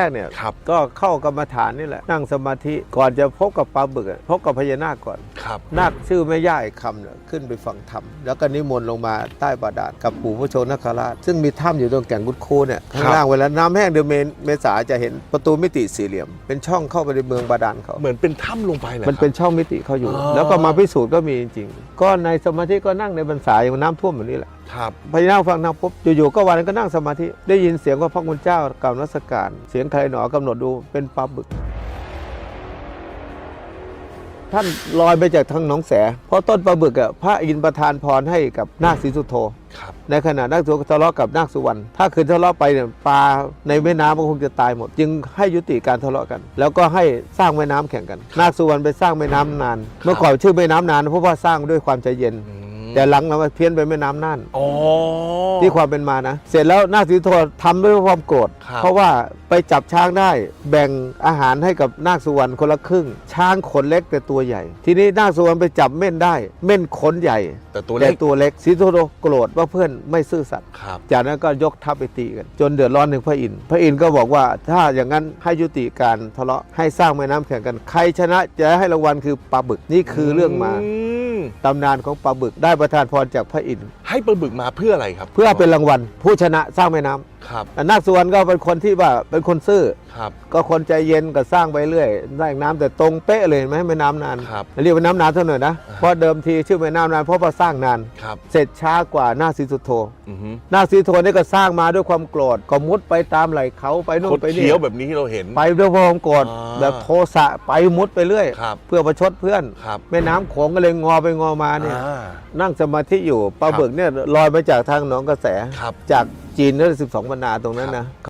แรกเนี่ยครับก็เข้ากรรมฐานนี่แหละ นั่งสมาธิก่อนจะพบกับปลาบึกอะพบกับพญานาคก่อนครับนาคชื่อแม่ย่าอีกคำเนี่ยขึ้นไปฟังธรรม แล้วก็นิมนต์ลงมาใต้บาดาลกับปู่พระโชนคราช ซึ่งมีถ้ำอยู่ตรงแก่งกุดคูเนี่ยข้างล่างเวลาน้ำแห้งเดือนเมษเมษาจะเห็นประตูมิติสี่เหลี่ยม เป็นช่องเข้าไปในเมืองบาดาลเขาเหมือนเป็นถ้ำลงไปเลยมันเป็นช่องมิติเขาอยู่อ๋อแล้วก็มาพิสูจน์ก็มีจริงๆก็ในสมาธิก็นั่งในบรรษาอย่างน้ำท่วมแบบนี้แหละ ครับพญานาคฟังธรรมปุ๊บอยู่ๆก็วันนั้นก็นั่งสมาธิได้ยินเสียงว่าพระคุณเจ้ากล่าวนัสการ เสียงใครหนอกำหนดดูเป็นปลาบึก ท่านลอยไปจากทางหนองแส เพราะต้นปลาบึกอะพระอินทร์ประทานพรให้กับนาคศรีสุโธครับในขณะนาคสุทะเลาะกับนาคสุวรรณถ้าคืนทะเลาะไปเนี่ยปลาในแม่น้ำก็คงจะตายหมด จึงให้ยุติการทะเลาะกัน แล้วก็ให้สร้างแม่น้ำแข่งกัน นาคสุวรรณไปสร้างแม่น้ำนาน เมื่อก่อนชื่อแม่น้ำนานเพราะว่าสร้างด้วยความใจเย็นอืม แต่หลังเรามาเพี้ยนไปแม่น้ำน่านอ๋อที่ความเป็นมานะ เสร็จแล้วนาคสีโททำด้วยความโกรธครับเพราะว่าไปจับช้างได้แบ่งอาหารให้กับนาคสุวรรณคนละครึ่ง ช้างขนเล็กแต่ตัวใหญ่ ทีนี้นาคสุวรรณไปจับเม่นได้ เม่นขนใหญ่ แต่ตัวแต่เล็กตัวเล็กสีโทโรโกรธว่าเพื่อนไม่ซื่อสัตย์ครับจากนั้นก็ยกทัพไปตีกัน จนเดือดร้อนถึงพระอินทร์พระอินทร์ก็บอกว่าถ้าอย่างนั้นให้ยุติการทะเลาะให้สร้างแม่น้ำแข่งกันใครชนะจะให้รางวัลคือปลาบึกนี่คือเรื่องมาม ตำนานของปลาบึกได้ประทานพรจากพระอินทร์ ให้ปลาบึกมาเพื่ออะไรครับเพื่อเป็นรางวัลผู้ชนะสร้างแม่น้ำครับแต่นาคสุวรรณก็เป็นคนที่ว่าเป็นคนซื่อ ครับ ก็คนใจเย็นก็สร้างไปเรื่อยได้น้ำแต่ตรงเป๊ะเลยเห็นไหมแม่น้ำนานครับเรียกว่าน้ำนานเท่าหน่อยนะอ่า เพราะเดิมทีชื่อแม่น้ำนานเพราะว่าสร้างนาน ครับเสร็จช้ากว่านาคสีสุโธอือฮึนาคสีสุโธนี่ก็สร้างมาด้วยความโกรธก็มุดไปตามไหล่เขาไปนู่คนดไปนี่เคี้ยวแบบนี้ที่เราเห็น ไปด้วยความโกรธอ่า แบบโทสะไปมุดไปเรื่อย ครับเพื่อประชดเพื่อน ครับแม่น้ำโขงก็เลยงอไปงอมาเนี่ย อ่า นั่งสมาธิอยู่ปลาครับบึกเนี่ยลอยมาจากทางหนองกระแส ครับจากจีนนั่นสิบสองบรรณาตรงนั้นนะ